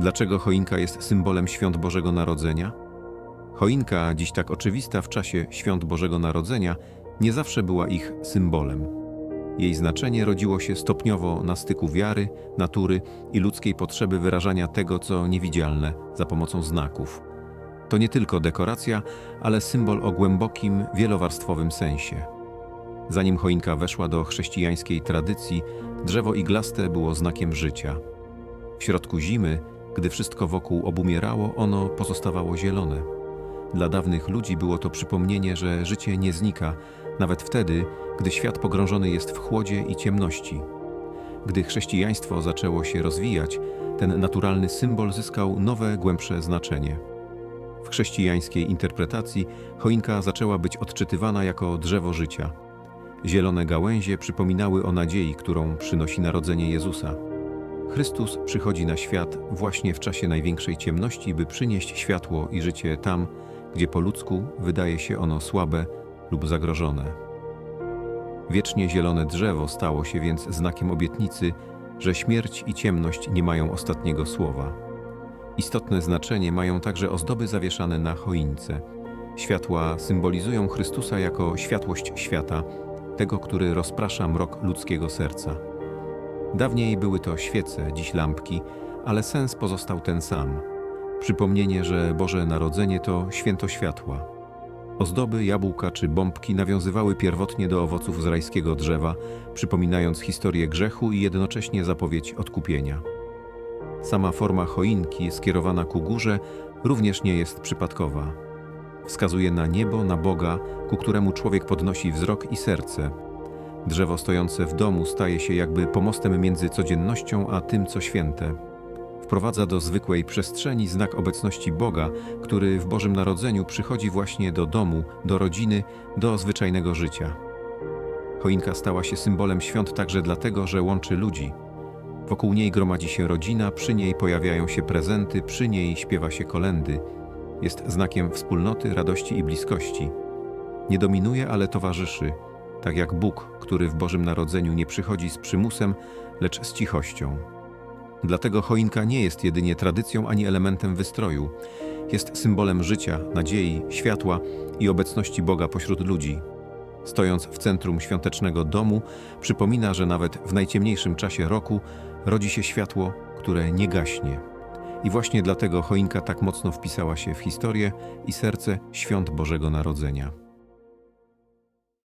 Dlaczego choinka jest symbolem świąt Bożego Narodzenia? Choinka, dziś tak oczywista w czasie świąt Bożego Narodzenia, nie zawsze była ich symbolem. Jej znaczenie rodziło się stopniowo na styku wiary, natury i ludzkiej potrzeby wyrażania tego, co niewidzialne, za pomocą znaków. To nie tylko dekoracja, ale symbol o głębokim, wielowarstwowym sensie. Zanim choinka weszła do chrześcijańskiej tradycji, drzewo iglaste było znakiem życia. W środku zimy, gdy wszystko wokół obumierało, ono pozostawało zielone. Dla dawnych ludzi było to przypomnienie, że życie nie znika, nawet wtedy, gdy świat pogrążony jest w chłodzie i ciemności. Gdy chrześcijaństwo zaczęło się rozwijać, ten naturalny symbol zyskał nowe, głębsze znaczenie. W chrześcijańskiej interpretacji choinka zaczęła być odczytywana jako drzewo życia. Zielone gałęzie przypominały o nadziei, którą przynosi narodzenie Jezusa. Chrystus przychodzi na świat właśnie w czasie największej ciemności, by przynieść światło i życie tam, gdzie po ludzku wydaje się ono słabe lub zagrożone. Wiecznie zielone drzewo stało się więc znakiem obietnicy, że śmierć i ciemność nie mają ostatniego słowa. Istotne znaczenie mają także ozdoby zawieszane na choince. Światła symbolizują Chrystusa jako światłość świata, tego, który rozprasza mrok ludzkiego serca. Dawniej były to świece, dziś lampki, ale sens pozostał ten sam. Przypomnienie, że Boże Narodzenie to święto światła. Ozdoby, jabłka czy bombki nawiązywały pierwotnie do owoców z rajskiego drzewa, przypominając historię grzechu i jednocześnie zapowiedź odkupienia. Sama forma choinki skierowana ku górze również nie jest przypadkowa. Wskazuje na niebo, na Boga, ku któremu człowiek podnosi wzrok i serce. Drzewo stojące w domu staje się jakby pomostem między codziennością a tym, co święte. Wprowadza do zwykłej przestrzeni znak obecności Boga, który w Bożym Narodzeniu przychodzi właśnie do domu, do rodziny, do zwyczajnego życia. Choinka stała się symbolem świąt także dlatego, że łączy ludzi. Wokół niej gromadzi się rodzina, przy niej pojawiają się prezenty, przy niej śpiewa się kolendy. Jest znakiem wspólnoty, radości i bliskości. Nie dominuje, ale towarzyszy, tak jak Bóg, który w Bożym Narodzeniu nie przychodzi z przymusem, lecz z cichością. Dlatego choinka nie jest jedynie tradycją ani elementem wystroju. Jest symbolem życia, nadziei, światła i obecności Boga pośród ludzi. Stojąc w centrum świątecznego domu, przypomina, że nawet w najciemniejszym czasie roku rodzi się światło, które nie gaśnie. I właśnie dlatego choinka tak mocno wpisała się w historię i serce świąt Bożego Narodzenia.